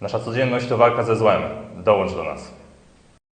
Nasza codzienność to walka ze złem. Dołącz do nas.